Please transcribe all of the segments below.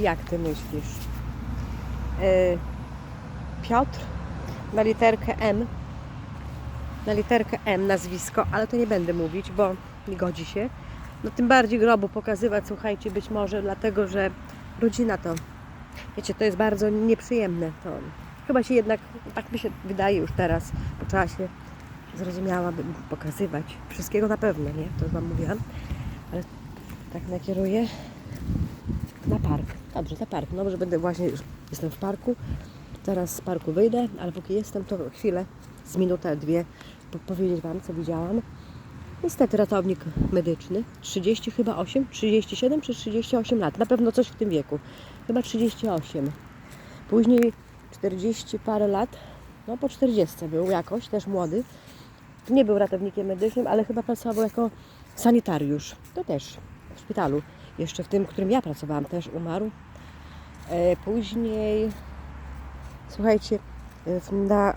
Jak ty myślisz? E, Piotr na literkę M. Na literkę M nazwisko, ale to nie będę mówić, bo nie godzi się. No tym bardziej grobu pokazywać, słuchajcie, być może dlatego, że rodzina to, wiecie, to jest bardzo nieprzyjemne. To chyba się jednak, tak mi się wydaje już teraz, po czasie, zrozumiałabym pokazywać. Wszystkiego na pewno, nie? To Wam mówiłam. Ale tak nakieruję na park. Dobrze, na park. No, że będę właśnie jestem w parku. Zaraz z parku wyjdę, ale póki jestem, to chwilę, z minutę, dwie, po- powiedzieć Wam, co widziałam. Niestety ratownik medyczny, 30 chyba 8, 37 czy 38 lat, na pewno coś w tym wieku, chyba 38. Później 40 parę lat, no po 40 był jakoś, też młody. Nie był ratownikiem medycznym, ale chyba pracował jako sanitariusz. To też w szpitalu. Jeszcze w tym, w którym ja pracowałam, też umarł. E, Później, słuchajcie, e, na e,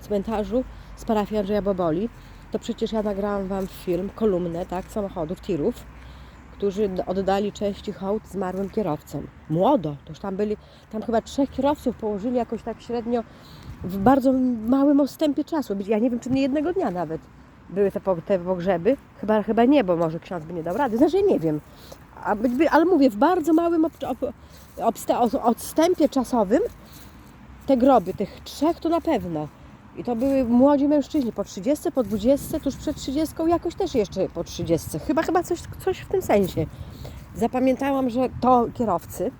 cmentarzu z parafii Andrzeja Boboli, to przecież ja nagrałam Wam film, kolumnę, tak, samochodów, tirów, którzy oddali cześć i hołd zmarłym kierowcom. Młodo, to już tam byli, tam chyba trzech kierowców położyli jakoś tak średnio w bardzo małym odstępie czasu. Ja nie wiem, czy nie jednego dnia nawet były te, te pogrzeby. Chyba, chyba nie, bo może ksiądz by nie dał rady. Znaczy nie wiem. A ale mówię, w bardzo małym odstępie czasowym te groby, tych trzech to na pewno. I to były młodzi mężczyźni po 30, po 20, tuż przed 30, jakoś też jeszcze po 30. Chyba, chyba coś, coś w tym sensie. Zapamiętałam, że to kierowcy.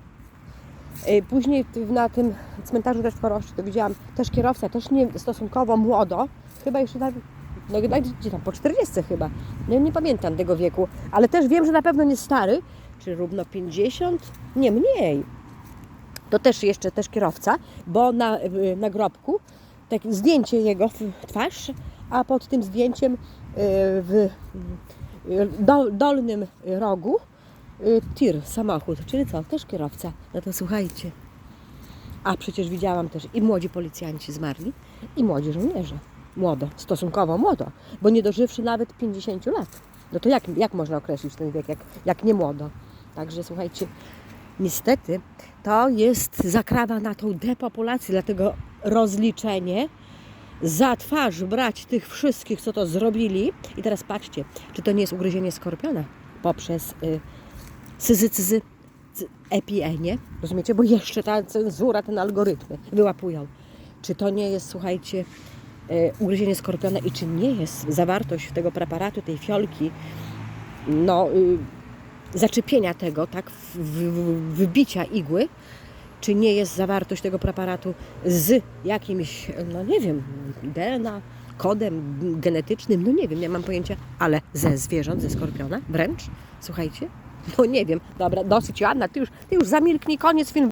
Y, Później na tym cmentarzu też w Choroszczy to widziałam też kierowca, też nie stosunkowo młodo, chyba jeszcze nawet, no, no, gdzie tam, po 40 chyba, nie, nie pamiętam tego wieku, ale też wiem, że na pewno nie stary, czy równo 50, nie mniej. To też jeszcze też kierowca, bo na y, nagrobku tak zdjęcie jego twarz, a pod tym zdjęciem y, w y, do, dolnym rogu y, tir, samochód, czyli co, też kierowca. No to słuchajcie. A przecież widziałam też i młodzi policjanci zmarli, i młodzi żołnierze. Młodo, stosunkowo młodo, bo nie dożywszy nawet 50 lat. No to jak, jak można określić ten wiek, jak, jak nie młodo? Także słuchajcie, niestety to jest zakrawa na tą depopulację, dlatego rozliczenie za twarz brać tych wszystkich, co to zrobili. I teraz patrzcie, czy to nie jest ugryzienie skorpiona poprzez y, syzycyzy epienie, rozumiecie? Bo jeszcze ta cenzura, ten algorytmy wyłapują. Czy to nie jest, słuchajcie, ugryzienie skorpiona i czy nie jest zawartość tego preparatu, tej fiolki, no, y, zaczepienia tego, tak, wybicia igły, czy nie jest zawartość tego preparatu z jakimś, no nie wiem, DNA, kodem genetycznym, no nie wiem, nie mam pojęcia, ale ze zwierząt, ze skorpiona wręcz, słuchajcie, no nie wiem, dobra, dosyć Joanna, ty już, ty już zamilknij, koniec film,